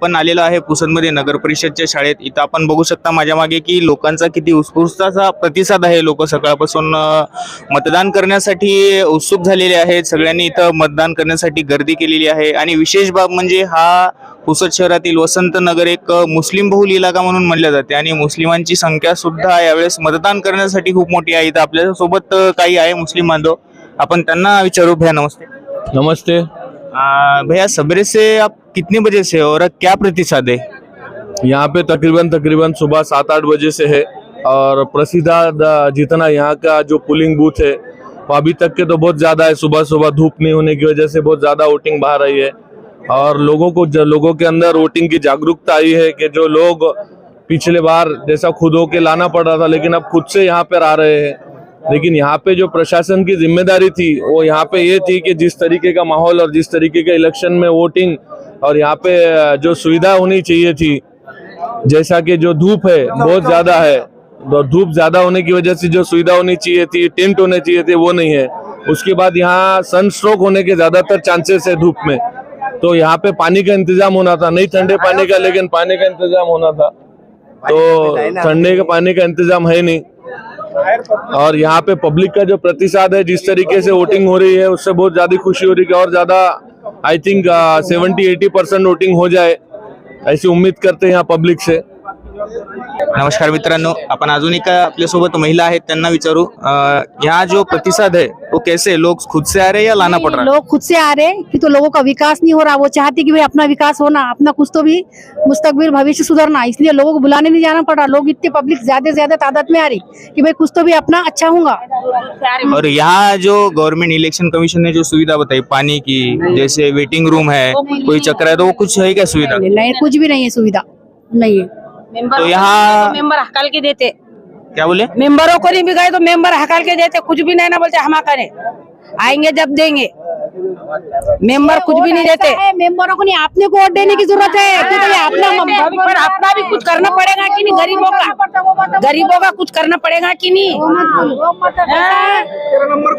आपण आलेलो आहे पुसदमध्ये नगर परिषदच्या शाळेत. इथं आपण बघू शकता माझ्या मागे की लोकांचा किती उत्स्फूर्ताचा प्रतिसाद आहे. लोक सकाळपासून मतदान करण्यासाठी उत्सुक झालेले आहेत. सगळ्यांनी इथं मतदान करण्यासाठी गर्दी केलेली आहे. आणि विशेष बाब म्हणजे हा पुसद शहरातील वसंत नगर एक मुस्लिम बहुल इलाका म्हणून म्हणल्या जाते. आणि मुस्लिमांची संख्या सुद्धा यावेळेस मतदान करण्यासाठी खूप मोठी आहे. इथं आपल्यासोबत काही आहे मुस्लिम बांधव. आपण त्यांना विचारू. भैया नमस्ते. नमस्ते. भैया सबरे से आप कितने बजे से और क्या प्रतिशत है? यहाँ पे तकरीबन तकरीबन सुबह सात आठ बजे से है और प्रसिद्ध जितना यहाँ का जो पोलिंग बूथ है, वो अभी तक के तो बहुत ज़्यादा है। सुबह सुबह धूप नहीं होने की वजह से बहुत ज़्यादा वोटिंग बाहर आई है और लोगों को लोगों के अंदर वोटिंग की जागरूकता आई है कि जो लोग पिछले बार जैसा खुद होके लाना पड़ रहा था, लेकिन अब खुद से यहाँ पर आ रहे हैं। लेकिन यहाँ पे जो प्रशासन की ज़िम्मेदारी थी वो यहाँ पे ये थी कि जिस तरीके का माहौल और जिस तरीके के इलेक्शन में वोटिंग और यहाँ पे जो सुविधा होनी चाहिए थी जैसा कि जो धूप है बहुत ज़्यादा है तो धूप ज़्यादा होने की वजह से जो सुविधा होनी चाहिए थी टेंट होने चाहिए थे वो नहीं है। उसके बाद यहाँ सन स्ट्रोक होने के ज़्यादातर चांसेस है धूप में। तो यहाँ पे पानी का इंतज़ाम होना था नहीं ठंडे पानी का लेकिन पानी का इंतज़ाम होना था। तो ठंडे का पानी का इंतज़ाम है नहीं। और यहाँ पे पब्लिक का जो प्रतिसाद है, जिस तरीके से वोटिंग हो रही है, उससे बहुत ज़्यादा खुशी हो रही है और ज़्यादा I think seventy eighty percent voting हो जाए, ऐसी उम्मीद करते हैं यहाँ पब्लिक से। नमस्कार मित्रांनो, आपण अजून एका महिला त्यांना विचारू. यहाँ जो प्रतिसाद है कैसे लोग खुद से आ रहे हैं या लाना पड़ रहा है? लोग खुद से आ रहे हैं कि तो लोगों का विकास नहीं हो रहा वो चाहते कि भाई अपना विकास होना अपना कुछ तो भी मुस्तकबिल भविष्य सुधरना इसलिए लोगों को बुलाने नहीं जाना पड़ रहा। लोग इतने पब्लिक ज़्यादा से ज़्यादा तादाद में आ रही कि भाई कुछ तो भी अपना अच्छा होगा। और यहाँ जो गवर्नमेंट इलेक्शन कमीशन ने जो सुविधा बताई पानी की जैसे वेटिंग रूम है कोई चक्र है तो वो कुछ है क्या सुविधा? नहीं कुछ भी नहीं है सुविधा नहीं है। तो यहाँ मेंबर हकाल के देते। क्या बोले? मेंबरों को नहीं भी गए तो मेंबर हकाल के देते कुछ भी नहीं ना बोलते हम करें। आएँगे जब देंगे। मेंबर कुछ भी नहीं देते। है, मेंबरों को नहीं आपने को वोट देने की ज़रूरत है। भाई अपना पर अपना भी कुछ करना पड़ेगा कि नहीं? गरीबों का गरीबों का कुछ करना पड़ेगा कि नहीं?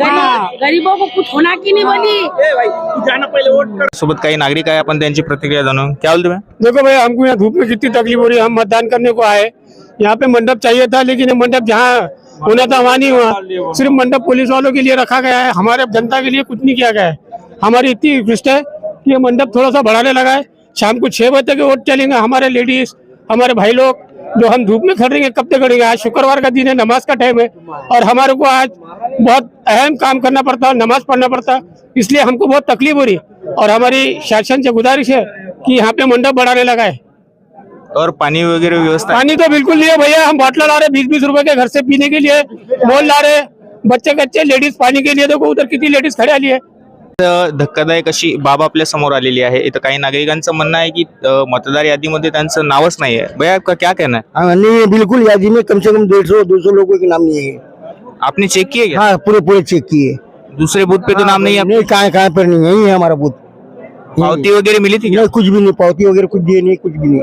हाँ? गरीबों को कुछ होना कि नहीं बोली? सोबत काही नागरिक आहे आपण त्यांची प्रतिक्रिया जाणून क्या बोलते मैं देखो भाई हमको यहाँ धूप में कितनी तकलीफ़ हो रही है हम मतदान करने को आए। यहाँ पे मंडप चाहिए था लेकिन ये मंडप जहाँ होना था वहाँ नहीं हुआ। सिर्फ़ मंडप पुलिस वालों के लिए रखा गया है हमारे जनता के लिए कुछ नहीं किया गया है। हमारी इतनी रिक्वेस्ट है कि ये मंडप थोड़ा सा बढ़ाने लगा है। शाम को छह बजे तक वोट चलेंगे हमारे लेडीज़ हमारे भाई लोग जो हम धूप में खड़ेंगे कब तक खड़ेंगे आज शुक्रवार का दिन है नमाज़ का टाइम है। और हमारे को आज बहुत अहम काम करना पड़ता है नमाज़ पढ़ना पड़ता है इसलिए हमको बहुत तकलीफ़ हो रही और हमारी शासन से गुजारिश है कि यहाँ पे मंडप बढ़ाने लगा है। और पानी वगैरह व्यवस्था? पानी तो बिल्कुल नहीं है भैया हम बॉटल ला रहे बीस बीस रुपए के घर से पीने के लिए मोल ला रहे बच्चे कच्चे लेडीज़ पानी के लिए देखो उधर कितनी लेडीज़ खड़े आली है। धक्कादायक अशी बाब आपल्या समोर आलेली आहे. इथं काही नागरिकांचं म्हणणं आहे की मतदार यादीमध्ये त्यांचं नावच नाही आहे. भैया आपका क्या कहना है? हाँ नहीं बिल्कुल यादी में कम से कम डेढ़ सौ दो सौ लोगों के नाम नहीं है। आपने चेक किए क्या? हाँ पूरे पूरे चेक किए। दूसरे बूथ पे तो नाम नहीं है नहीं कहाँ कहाँ पर नहीं यही है हमारा बूथ पावती वगैरे मिली थी क्या? नहीं कुछ भी नहीं पावती वगैरह कुछ दिए नहीं कुछ भी नहीं।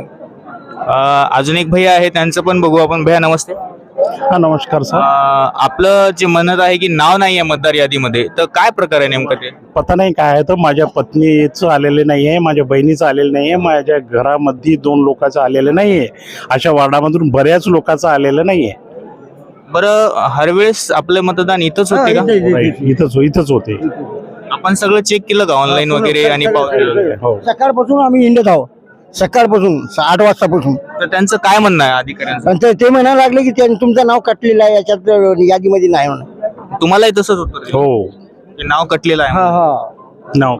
अजून एक भैया आहे त्यांचं पण बघू आपण. भैया नमस्ते. हाँ नमस्कार अ, आपलं जे म्हणत आहे की नाव नाही आहे मतदार यादीमध्ये तर काय प्रकार आहे नेमकं ते? पता नाही काय आहे तर माझ्या पत्नीचं आलेले नाही आहे माझ्या बहिणीचं आलेलं नाही आहे माझ्या घरामध्ये दोन लोकांचं आलेलं नाही आहे अशा वार्डामधून बऱ्याच लोकांचं आलेलं नाही आहे बरं हर वेळेस आपलं मतदान इथंच होते का? इथंच इथंच होते. आपण सगळं चेक केलं का ऑनलाईन वगैरे आणि हो सकाळपासून आम्ही इंडत आहोत. सकाळपासून आठ वाजतापासून. तर त्यांचं काय म्हणणं आहे अधिकाऱ्यांचं? आणि ते- ते म्हणायला लागले की त्यां- तुमचं नाव कटलेलं आहे याच्यात अं, यादीमध्ये नाही म्हणून. तुम्हालाही तसंच होतं रे? हो. की नाव कटलेलं आहे हा हा. नाव.